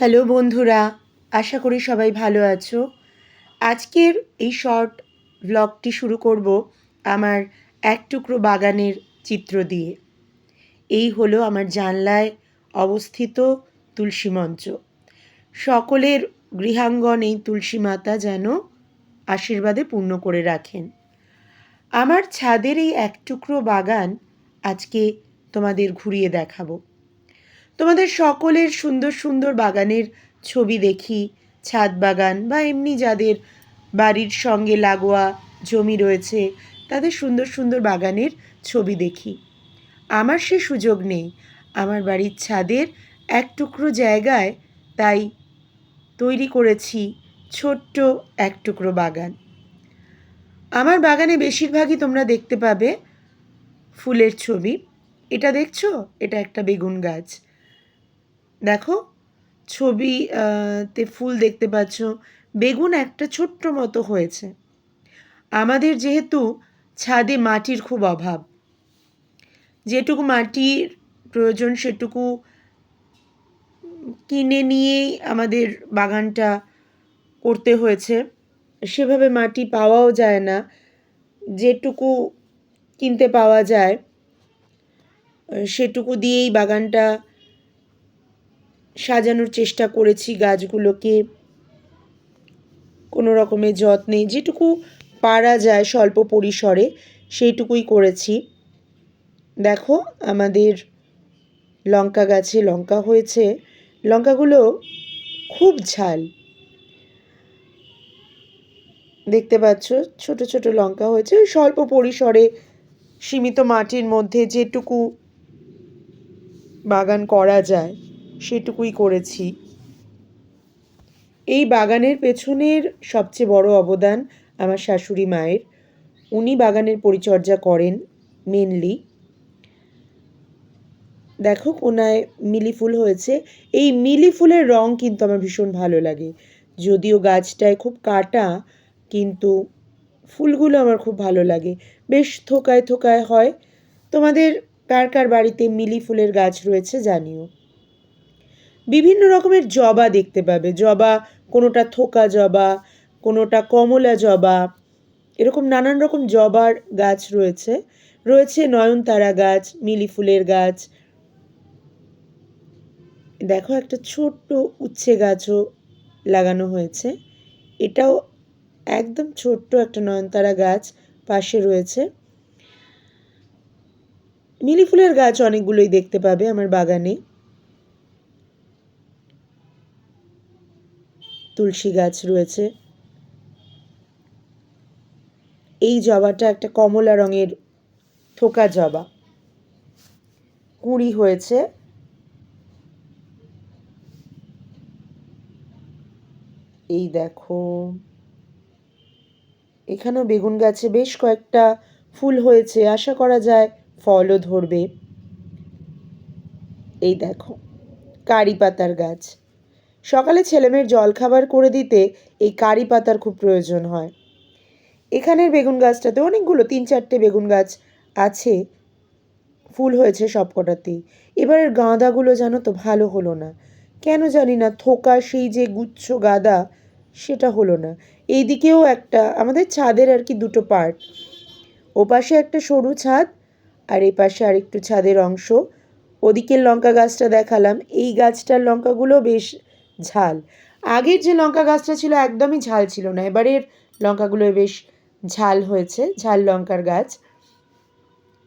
Hello বন্ধুরা, আশা করি সবাই ভালো আছো। আজকের এই শর্ট ব্লগটি শুরু করব আমার এক টুকরো বাগানের চিত্র দিয়ে। এই হলো আমার জানলায় অবস্থিত তুলসী মঞ্চ। সকলের গৃহাঙ্গন এই তুলসী মাতা যেন আশীর্বাদে পূর্ণ করে রাখেন। আমার ছাদের এই এক টুকরো বাগান আজকে তোমাদের ঘুরিয়ে দেখাবো। তোমাদের সকলের সুন্দর সুন্দর বাগানের ছবি দেখি, ছাদ বাগান বা এমনি যাদের বাড়ির সঙ্গে লাগোয়া জমি রয়েছে, তাদের সুন্দর সুন্দর বাগানের ছবি দেখি। আমার সে সুযোগ নেই। আমার বাড়ির ছাদের এক টুকরো জায়গায় তাই তৈরি করেছি ছোট্ট এক টুকরো বাগান। আমার বাগানে বেশিরভাগই তোমরা দেখতে পাবে ফুলের ছবি। এটা দেখছ? এটা একটা বেগুন গাছ। দেখো, ছবি তে ফুল দেখতে পাচ্ছ, বেগুন একটা ছোট্ট মতো হয়েছে। আমাদের যেহেতু ছাদে মাটির খুব অভাব, যেটুকু মাটির প্রয়োজন সেটুকু কিনে নিয়েই আমাদের বাগানটা করতে হয়েছে। সেভাবে মাটি পাওয়াও যায় না, যেটুকু কিনতে পাওয়া যায়, সেটুকু দিয়েই বাগানটা সাজানোর চেষ্টা করেছি গাছগুলোকে। কোনো রকমের যত্নে, যেটুকু পারা যায় স্বল্প পরিসরে, সেইটুকুই করেছি। দেখো, আমাদের লঙ্কা গাছে লঙ্কা হয়েছে। লঙ্কাগুলো খুব ঝাল। দেখতে পাচ্ছ, ছোট ছোট লঙ্কা হয়েছে। স্বল্প পরিসরে সীমিত মাটির মধ্যে যেটুকু বাগান করা যায়। সেটুকুই করেছি। এই বাগানের পেছনের সবচেয়ে বড় অবদান আমার শাশুড়ি মায়ের। উনি বাগানের পরিচর্যা করেন মেনলি দেখো কোনায় মিলি ফুল হয়েছে। এই মিলি ফুলের রং কিন্তু আমার ভীষণ ভালো লাগে। যদিও গাছটায় খুব কাটা, কিন্তু ফুলগুলো আমার খুব ভালো লাগে। বেশ থোকায় থোকায় হয়। তোমাদের কার কার বাড়িতে মিলি ফুলের গাছ রয়েছে জানিও। বিভিন্ন রকমের জবা দেখতে পাবে। জবা, কোনোটা থোকা জবা, কোনোটা কমলা জবা, এরকম নানান রকম জবার গাছ রয়েছে। রয়েছে নয়নতারা গাছ, মিলি ফুলের গাছ। দেখো একটা ছোট্ট উচ্ছে গাছও লাগানো হয়েছে। এটাও একদম ছোট্ট একটা নয়নতারা গাছ পাশে রয়েছে। মিলি ফুলের গাছ অনেকগুলোই দেখতে পাবে আমার বাগানে। তুলসী গাছ রয়েছে। এই জবাটা একটা কমলা রঙের থোকা জবা। কুঁড়ি হয়েছে। এই দেখো। এখানেও বেগুন গাছে বেশ কয়েকটা ফুল হয়েছে। আশা করা যায় ফলও ধরবে। এই দেখো, কারি পাতার গাছ। সকালে ছেলেমেয়ের জলখাবার করে দিতে এই কারি পাতার খুব প্রয়োজন হয়। এখানের বেগুন গাছটাতে অনেকগুলো, তিন চারটে বেগুন গাছ আছে, ফুল হয়েছে সবকটাতেই। এবারের গাঁদাগুলো জানো তো ভালো হলো না। কেন জানি না, থোকা সেই যে গুচ্ছ গাঁদা, সেটা হলো না। এই দিকেও একটা, আমাদের ছাদের আর কি দুটো পার্ট। ও পাশে একটা সরু ছাদ, আর এই পাশে আরেকটু ছাদের অংশ। ওদিকের লঙ্কা গাছটা দেখালাম। এই গাছটার লঙ্কাগুলো বেশ ঝাল। আগের যে লঙ্কা গাছটা ছিল একদমই ঝাল ছিল না। এবারের লঙ্কাগুলো বেশ ঝাল হয়েছে, ঝাল লঙ্কার গাছ।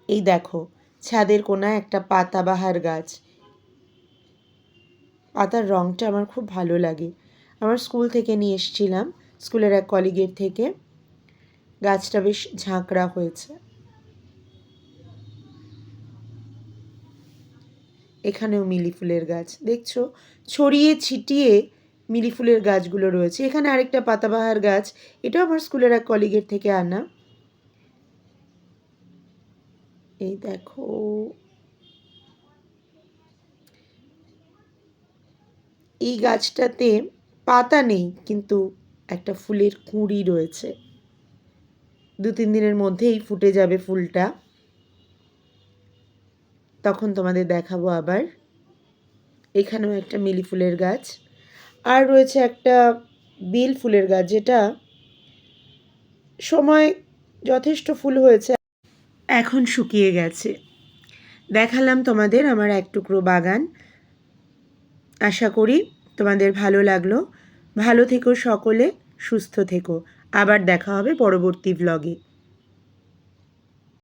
এই দেখো, ছাদের কোনায় একটা পাতাবাহার গাছ। পাতার রঙটা আমার খুব ভালো লাগে। আমার স্কুল থেকে নিয়ে এসেছিলাম, স্কুলের এক কলিগের থেকে। গাছটা বেশ ঝাঁকড়া হয়েছে। এখানেও মিলি ফুলের গাছ, দেখছ? ছড়িয়ে ছিটিয়ে মিলি ফুলের গাছগুলো রয়েছে। এখানে আরেকটা পাতাবাহার গাছ, এটাও আমার স্কুলের এক কলিগের থেকে আনা। এই দেখো। এই গাছটাতে পাতা নেই, কিন্তু একটা ফুলের কুঁড়ি রয়েছে। দু তিন দিনের মধ্যেই ফুটে যাবে ফুলটা। তখন তোমাদের দেখাবো আবার। এখানেও একটা মিলি ফুলের গাছ। আর রয়েছে একটা বেল ফুলের গাছ, যেটা সময় যথেষ্ট ফুল হয়েছে। এখন শুকিয়ে গেছে। দেখালাম তোমাদের আমার এক টুকরো বাগান। আশা করি তোমাদের ভালো লাগল। ভালো থেকো সকলে, সুস্থ থেকো। আবার দেখা হবে পরবর্তী ব্লগে